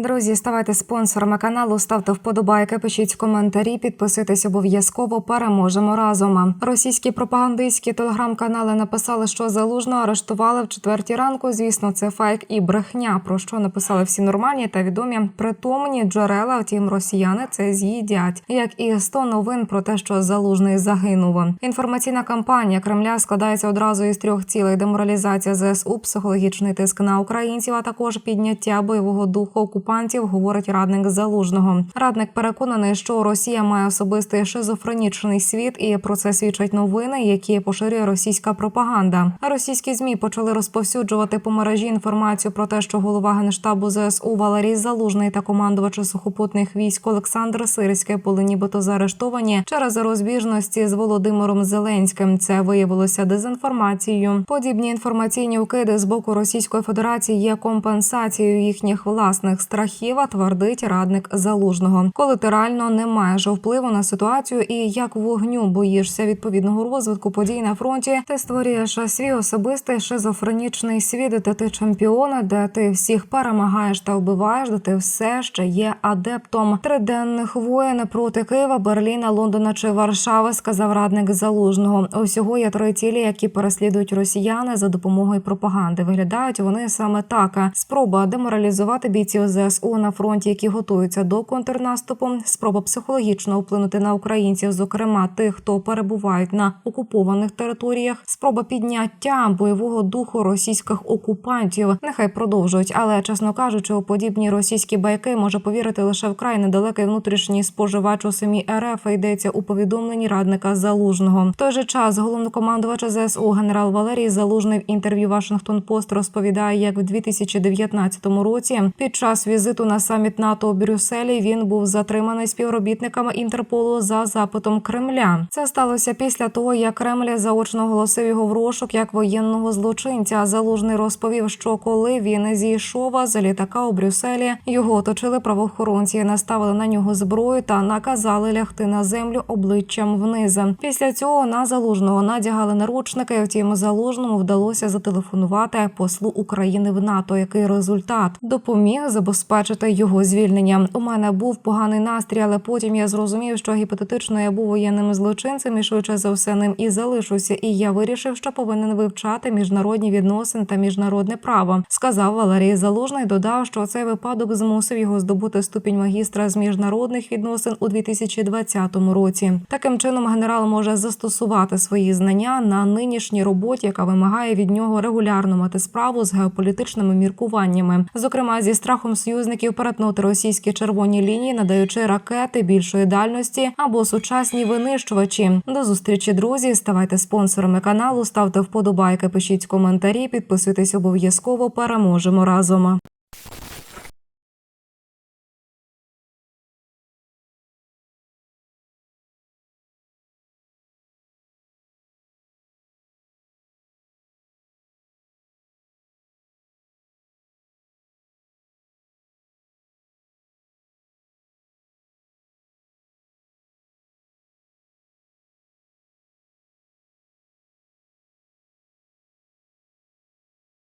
Друзі, ставайте спонсорами каналу, ставте вподобайки, пишіть коментарі, підписуйтесь обов'язково. Переможемо разом. Російські пропагандистські телеграм-канали написали, що залужно арештували в четвертій ранку. Звісно, це фейк і брехня. Про що написали всі нормальні та відомі притомні джерела. Втім, росіяни це з'їдять, як і 100 новин про те, що залужний загинув. Інформаційна кампанія Кремля складається одразу із трьох цілей: деморалізація ЗСУ, психологічний тиск на українців, а також підняття бойового духу окупантів, говорить радник залужного. Радник переконаний, що Росія має особистий шизофренічний світ, і про це свідчать новини, які поширює російська пропаганда. Російські змі почали розповсюджувати по мережі інформацію про те, що голова генштабу ЗСУ Валерій Залужний та командувачі сухопутних військ Олександр Сирський були нібито заарештовані через розбіжності з Володимиром Зеленським. Це виявилося дезінформацією. Подібні інформаційні укиди з боку Російської Федерації є компенсацією їхніх власних страхів, а твердить радник залужного. Коли ти реально не маєш впливу на ситуацію і як вогню боїшся відповідного розвитку подій на фронті, ти створюєш свій особистий шизофренічний світ, де ти чемпіон, де ти всіх перемагаєш та вбиваєш, де ти все ще є адептом триденних воєн проти Києва, Берліна, Лондона чи Варшави, сказав радник залужного. Усього є три цілі, які переслідують росіяни за допомогою пропаганди. Виглядають вони саме так: спроба деморалізувати бійців ЗСУ на фронті, які готуються до контрнаступу, спроба психологічно вплинути на українців, зокрема тих, хто перебувають на окупованих територіях, спроба підняття бойового духу російських окупантів. Нехай продовжують, але чесно кажучи, у подібні російські байки може повірити лише вкрай недалекий внутрішній споживач у самій РФ. Йдеться у повідомленні радника залужного. В той же час головнокомандувач ЗСУ генерал Валерій Залужний в інтерв'ю Вашингтон Пост розповідає, як в 2019 році під час візиту на саміт НАТО у Брюсселі він був затриманий співробітниками Інтерполу за запитом Кремля. Це сталося після того, як Кремль заочно оголосив його в розшук як воєнного злочинця. Залужний розповів, що коли він зійшов з літака у Брюсселі, його оточили правоохоронці, наставили на нього зброю та наказали лягти на землю обличчям вниз. Після цього на залужного надягали наручники. Втім, залужному вдалося зателефонувати послу України в НАТО. Який результат допоміг забезпечити його звільнення? У мене був поганий настрій, але потім я зрозумів, що гіпотетично я був воєнним злочинцем і швидше за все ним і залишуся. І я вирішив, що повинен вивчати міжнародні відносини та міжнародне право. Сказав Валерій Залужний. Додав, що цей випадок змусив його здобути ступінь магістра з міжнародних відносин у 2020 році. Таким чином генерал може застосувати свої знання на нинішній роботі, яка вимагає від нього регулярно мати справу з геополітичними міркуваннями, зокрема зі страхом союзників перетнути російські червоні лінії, надаючи ракети більшої дальності або сучасні винищувачі. До зустрічі, друзі. Ставайте спонсорами каналу, ставте вподобайки, пишіть коментарі, підписуйтесь обов'язково. Переможемо разом.